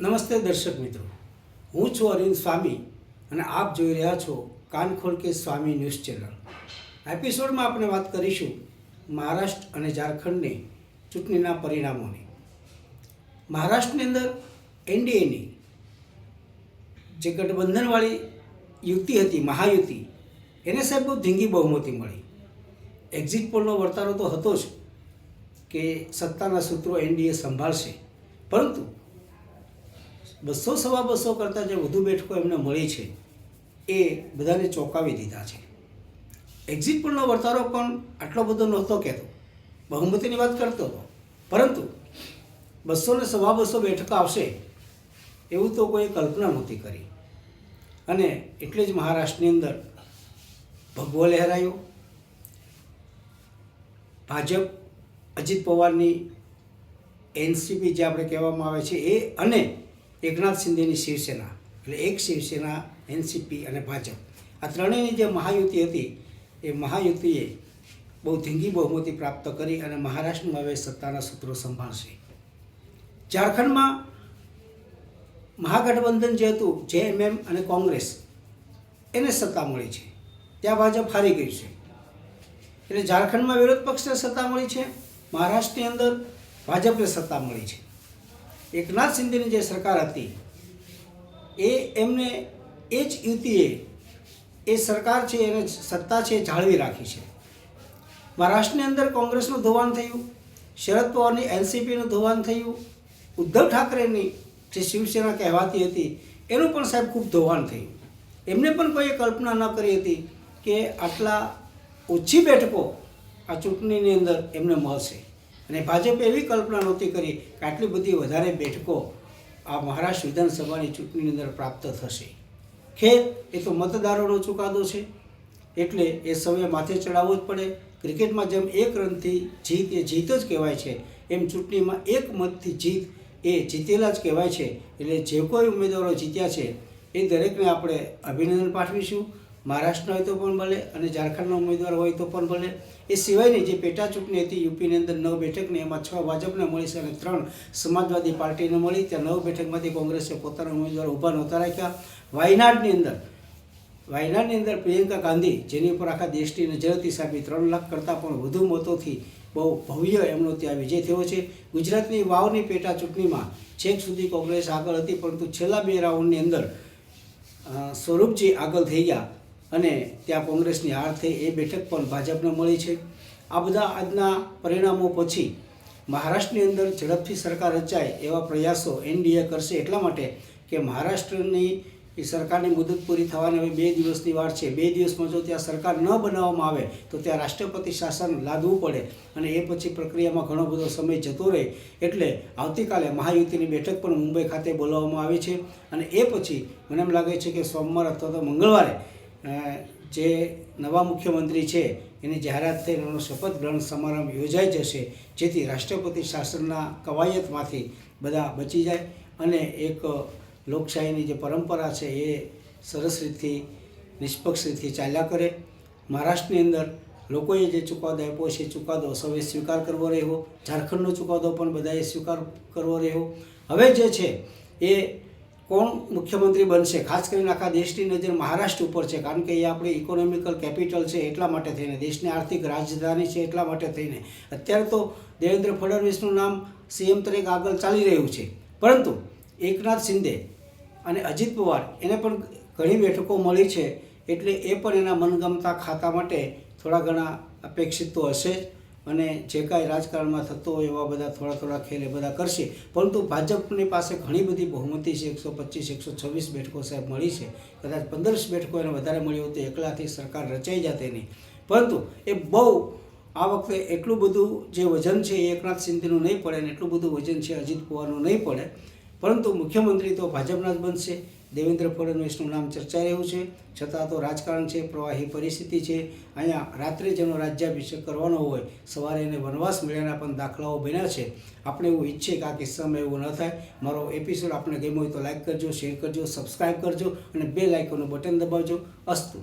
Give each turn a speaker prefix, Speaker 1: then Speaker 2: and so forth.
Speaker 1: નમસ્તે દર્શક મિત્રો. હું છું અરવિંદ સ્વામી અને આપ જોઈ રહ્યા છો કાનખોલ કે સ્વામી ન્યૂઝ ચેનલ. એપિસોડમાં આપણે વાત કરીશું મહારાષ્ટ્ર અને ઝારખંડની ચૂંટણીના પરિણામોની. મહારાષ્ટ્રની અંદર એનડીએની જે ગઠબંધનવાળી યુતિ હતી, મહાયુતિ, એને સાહેબ બહુ ધીંગી બહુમતી મળી. એક્ઝિટ પોલનો વર્તારો તો હતો જ કે સત્તાના સૂત્રો એનડીએ સંભાળશે. પરંતુ બસો સવા બસો કરતાં જે વધુ બેઠકો એમને મળી છે, એ બધાને ચોંકાવી દીધા છે. એક્ઝિટ પોલનો વર્તારો પણ આટલો બધો નહોતો કહેતો. બહુમતીની વાત કરતો હતો. પરંતુ બસો ને સવા બસો બેઠકો આવશે એવું તો કોઈ કલ્પના નહોતી કરી. અને એટલે જ મહારાષ્ટ્રની અંદર ભગવો લહેરાયો. ભાજપ અજીત પવારની એનસીપી જે આપણે કહેવામાં આવે છે એ અને એકનાથ શિંદેની શિવસેના એટલે એક શિવસેના, એનસીપી અને ભાજપ. આ ત્રણેયની જે મહાયુતિ હતી, એ મહાયુતિએ બહુ ધીંગી બહુમતી પ્રાપ્ત કરી અને મહારાષ્ટ્રમાં હવે સત્તાના સૂત્રો સંભાળશે. ઝારખંડમાં મહાગઠબંધન જે હતું, જેએમએમ અને કોંગ્રેસ, એને સત્તા મળી છે. ત્યાં ભાજપ હારી ગયું છે. એટલે ઝારખંડમાં વિરોધ પક્ષને સત્તા મળી છે, મહારાષ્ટ્રની અંદર ભાજપને સત્તા મળી છે. એકનાથ શિંદેની જે સરકાર હતી, એ એમને એ જ યુતિએ એ સરકાર છે, એને સત્તા છે જાળવી રાખી છે. મહારાષ્ટ્રની અંદર કોંગ્રેસનું ધોવાણ થયું, શરદ પવારની એનસીપીનું ધોવાણ થયું, ઉદ્ધવ ઠાકરેની જે શિવસેના કહેવાતી હતી, એનું પણ સાહેબ ખૂબ ધોવાણ થયું. એમને પણ કોઈએ કલ્પના ન કરી હતી કે આટલા ઓછી બેઠકો આ ચૂંટણીની અંદર એમને મળશે. અને ભાજપે એવી કલ્પના નહોતી કરી કે આટલી બધી વધારે બેઠકો આ મહારાષ્ટ્ર વિધાનસભાની ચૂંટણીની અંદર પ્રાપ્ત થશે. ખેર, એ તો મતદારોનો ચુકાદો છે. એટલે એ સમયે માથે ચડાવવો જ પડે. ક્રિકેટમાં જેમ એક રનથી જીત એ જીત જ કહેવાય છે, એમ ચૂંટણીમાં એક મતથી જીત એ જીતેલા જ કહેવાય છે. એટલે જે કોઈ ઉમેદવારો જીત્યા છે, એ દરેકને આપણે અભિનંદન પાઠવીશું. મહારાષ્ટ્રનો હોય તો પણ ભલે અને ઝારખંડનો ઉમેદવાર હોય તો પણ ભલે. એ સિવાયની જે પેટા ચૂંટણી હતી યુપીની અંદર નવ બેઠકની, એમાં છ ભાજપને મળી છે અને ત્રણ સમાજવાદી પાર્ટીને મળી. ત્યાં નવ બેઠકમાંથી કોંગ્રેસે પોતાના ઉમેદવાર ઊભા નહોતા રાખ્યા. વાયનાડની અંદર વાયનાડની અંદર પ્રિયંકા ગાંધી, જેની ઉપર આખા દેશની નજર હતી સાહેબ ત્રણ લાખ કરતાં પણ વધુ મતોથી બહુ ભવ્ય એમનો ત્યાં વિજય થયો છે. ગુજરાતની વાવની પેટા ચૂંટણીમાં છેક સુધી કોંગ્રેસ આગળ હતી, પરંતુ છેલ્લા બે રાઉન્ડની અંદર સ્વરૂપજી આગળ થઈ ગયા. અને ત્યાં કોંગ્રેસની હાર થઈ, એ બેઠક પણ ભાજપને મળી છે. આ બધા આજના પરિણામો પછી મહારાષ્ટ્રની અંદર ઝડપથી સરકાર રચાય એવા પ્રયાસો એનડીએ કરશે એટલા માટે કે મહારાષ્ટ્રની એ સરકારની મુદત પૂરી થવાની હવે બે દિવસની વાર છે. બે દિવસમાં જો ત્યાં સરકાર ન બનાવવામાં આવે, તો ત્યાં રાષ્ટ્રપતિ શાસન લાદવું પડે અને એ પછી પ્રક્રિયામાં ઘણો બધો સમય જતો રહે. એટલે આવતીકાલે મહાયુતિની બેઠક પણ મુંબઈ ખાતે બોલાવવામાં આવી છે અને એ પછી મને એમ લાગે છે કે સોમવાર અથવા તો મંગળવારે જે નવા મુખ્યમંત્રી છે, એની જાહેરાત તેનો શપથ ગ્રહણ સમારંભ યોજાઈ જશે, જેથી રાષ્ટ્રપતિ શાસનના કવાયતમાંથી બધા બચી જાય અને એક લોકશાહીની જે પરંપરા છે, એ સરસ રીતથી, નિષ્પક્ષ રીતથી ચાલ્યા કરે. મહારાષ્ટ્રની અંદર લોકોએ જે ચુકાદો આપ્યો છે, એ ચુકાદો સૌએ સ્વીકાર કરવો રહ્યો. ઝારખંડનો ચુકાદો પણ બધાએ સ્વીકાર કરવો રહ્યો. હવે જે છે, એ કોણ મુખ્યમંત્રી બનશે? ખાસ કરીને આખા દેશની નજર મહારાષ્ટ્ર ઉપર છે. કારણ કે એ આપણી ઇકોનોમિકલ કેપિટલ છે એટલા માટે થઈને, દેશની આર્થિક રાજધાની છે એટલા માટે થઈને. અત્યારે તો દેવેન્દ્ર ફડણવીસનું નામ સીએમ તરીકે આગળ ચાલી રહ્યું છે. પરંતુ એકનાથ શિંદે અને અજીત પવાર એને પણ ઘણી બેઠકો મળી છે. એટલે એ પણ એના મનગમતા ખાતા માટે થોડા ઘણા અપેક્ષિત તો હશે. જ અને જે કાંઈ રાજકારણમાં થતો હોય એવા બધા થોડા થોડા ખેલ એ બધા કરશે. પરંતુ ભાજપની પાસે ઘણી બધી બહુમતી છે. એકસો પચીસ, એકસો છવ્વીસ બેઠકો સાહેબ મળી છે. કદાચ પંદરસ બેઠકો એને વધારે મળી હોત એકલાથી સરકાર રચાઈ જાતે નહીં. પરંતુ એ બહુ આ વખતે એટલું બધું જે વજન છે એ એકનાથ શિંદેનું નહીં પડે અને એટલું બધું વજન છે અજીત પવારનું નહીં પડે. પરંતુ મુખ્યમંત્રી તો ભાજપના જ બનશે. દેવેન્દ્ર ફડણવીસનું નામ ચર્ચાઈ રહ્યું છે. છતાં તો રાજકારણ છે, પ્રવાહી પરિસ્થિતિ છે. અહીંયા રાત્રે જેનો રાજ્યાભિષેક કરવાનો હોય, સવારે એને વનવાસ મળ્યાના પણ દાખલાઓ બન્યા છે. આપણે એવું ઈચ્છીએ કે આ કિસ્સામાં એવું ન થાય. મારો એપિસોડ આપણે ગમ્યો હોય તો લાઇક કરજો શેર કરજો સબસ્ક્રાઈબ કરજો અને બે લાઇકોનું બટન દબાવજો. અસ્તુ.